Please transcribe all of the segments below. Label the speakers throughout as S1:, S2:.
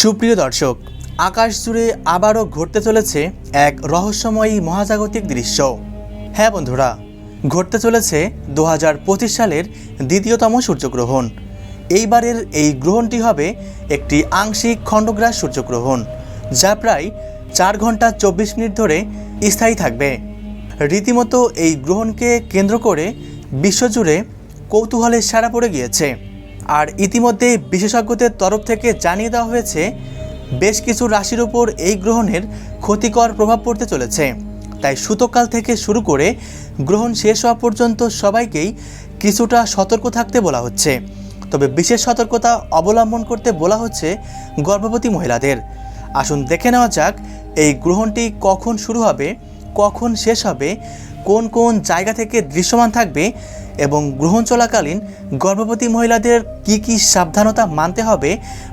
S1: সুপ্রিয় দর্শক, আকাশ জুড়ে আবারও ঘটতে চলেছে এক রহস্যময়ী মহাজাগতিক দৃশ্য। হ্যাঁ বন্ধুরা, ঘটতে চলেছে দু হাজার পঁচিশ সালের দ্বিতীয়তম সূর্যগ্রহণ। এইবারের এই গ্রহণটি হবে একটি আংশিক খণ্ডগ্রাস সূর্যগ্রহণ, যা প্রায় চার ঘণ্টা চব্বিশ মিনিট ধরে স্থায়ী থাকবে। রীতিমতো এই গ্রহণকে কেন্দ্র করে বিশ্বজুড়ে কৌতূহলের সারা পড়ে গিয়েছে। আর ইতিমধ্যে বিশেষজ্ঞদের তরফ থেকে জানিয়ে দেওয়া হয়েছে, বেশ কিছু রাশির ওপর এই গ্রহণের ক্ষতিকর প্রভাব পড়তে চলেছে। তাই সূতকাল থেকে শুরু করে গ্রহণ শেষ হওয়া পর্যন্ত সবাইকেই কিছুটা সতর্ক থাকতে বলা হচ্ছে। তবে বিশেষ সতর্কতা অবলম্বন করতে বলা হচ্ছে গর্ভবতী মহিলাদের। আসুন দেখে নেওয়া যাক, এই গ্রহণটি কখন শুরু হবে কখন শেষ হবে, কোন কোন জায়গা থেকে দৃশ্যমান থাকবে এবং গ্রহণ চলাকালীন গর্ভবতী মহিলাদের কি কি সাবধানতা মানতে হবে,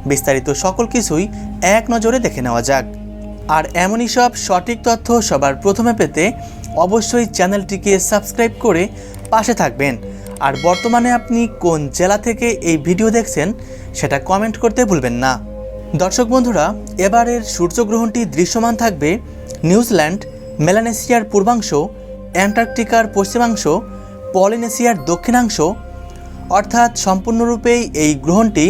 S1: বিস্তারিত সকল কিছুই এক নজরে দেখে নেওয়া যাক। আর এমনই সব সঠিক তথ্য সবার প্রথমে পেতে অবশ্যই চ্যানেলটিকে সাবস্ক্রাইব করে পাশে থাকবেন। আর বর্তমানে আপনি কোন জেলা থেকে এই ভিডিও দেখছেন, সেটা কমেন্ট করতে ভুলবেন না। দর্শক বন্ধুরা, এবারের সূর্যগ্রহণটি দৃশ্যমান থাকবে নিউজিল্যান্ড মেলানেশিয়ার পূর্বাংশ, অ্যান্টার্কটিকার পশ্চিমাংশ, পলিনেশিয়ার দক্ষিণাংশ, অর্থাৎ সম্পূর্ণরূপেই এই গ্রহণটি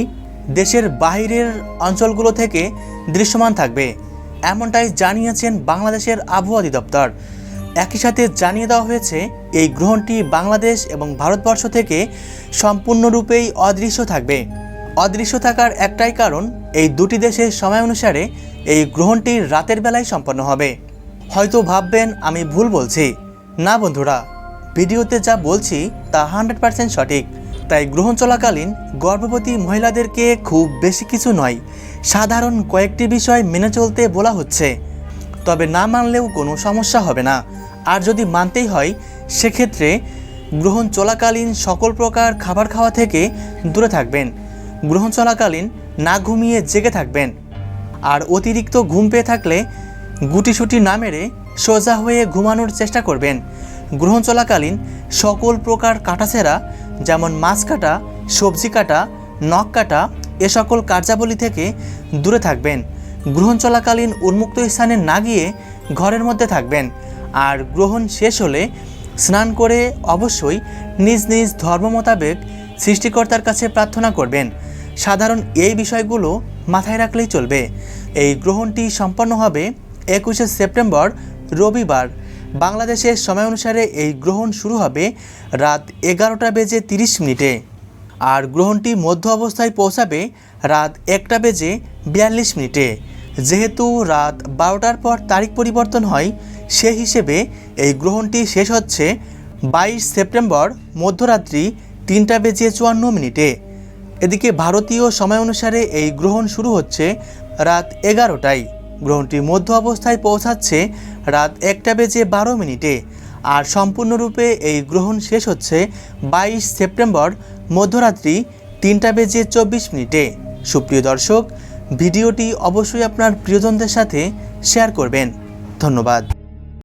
S1: দেশের বাইরের অঞ্চলগুলো থেকে দৃশ্যমান থাকবে। এমনটাই জানিয়েছেন বাংলাদেশের আবহাওয়া অধিদপ্তর। একই সাথে জানিয়ে দেওয়া হয়েছে, এই গ্রহণটি বাংলাদেশ এবং ভারতবর্ষ থেকে সম্পূর্ণরূপেই অদৃশ্য থাকবে। অদৃশ্য থাকার একটাই কারণ, এই দুটি দেশের সময় অনুসারে এই গ্রহণটি রাতের বেলায় সম্পন্ন হবে। হয়তো ভাববেন আমি ভুল বলছি। না বন্ধুরা, ভিডিওতে যা বলছি তা হান্ড্রেড পার্সেন্ট সঠিক। তাই গ্রহণ চলাকালীন গর্ভবতী মহিলাদেরকে খুব বেশি কিছু নয়, সাধারণ কয়েকটি বিষয় মেনে চলতে বলা হচ্ছে। তবে না মানলেও কোনো সমস্যা হবে না। আর যদি মানতেই হয়, সেক্ষেত্রে গ্রহণ চলাকালীন সকল প্রকার খাবার খাওয়া থেকে দূরে থাকবেন। গ্রহণ চলাকালীন না ঘুমিয়ে জেগে থাকবেন। আর অতিরিক্ত ঘুম পেয়ে থাকলে গুটিসুটি না মেরে সোজা হয়ে ঘুমানোর চেষ্টা করবেন। গ্রহণ চলাকালীন সকল প্রকার কাটাছেড়া, যেমন মাছ কাটা, সবজি কাটা, নখ কাটা, এ সকল কার্যাবলী থেকে দূরে থাকবেন। গ্রহণ চলাকালীন উন্মুক্ত স্থানে না গিয়ে ঘরের মধ্যে থাকবেন। আর গ্রহণ শেষ হলে স্নান করে অবশ্যই নিজ নিজ ধর্ম মোতাবেক সৃষ্টিকর্তার কাছে প্রার্থনা করবেন। সাধারণ এই বিষয়গুলো মাথায় রাখলেই চলবে। এই গ্রহণটি সম্পন্ন হবে একুশে সেপ্টেম্বর, রবিবার। বাংলাদেশের সময় অনুসারে এই গ্রহণ শুরু হবে রাত এগারোটা বেজে তিরিশ মিনিটে। আর গ্রহণটি মধ্য অবস্থায় পৌঁছাবে রাত একটা বেজে বিয়াল্লিশ মিনিটে। যেহেতু রাত বারোটার পর তারিখ পরিবর্তন হয়, সে হিসেবে এই গ্রহণটি শেষ হচ্ছে বাইশ সেপ্টেম্বর, মধ্যরাত্রি তিনটা বেজে চুয়ান্ন মিনিটে। এদিকে ভারতীয় সময় অনুসারে এই গ্রহণ শুরু হচ্ছে রাত এগারোটায়। গ্রহণটি মধ্য অবস্থায় পৌঁছাচ্ছে রাত একটা বেজে বারো মিনিটে। আর সম্পূর্ণরূপে এই গ্রহণ শেষ হচ্ছে বাইশ সেপ্টেম্বর, মধ্যরাত্রি তিনটা বেজে চব্বিশ মিনিটে। সুপ্রিয় দর্শক, ভিডিওটি অবশ্যই আপনার প্রিয়জনদের সাথে শেয়ার করবেন। ধন্যবাদ।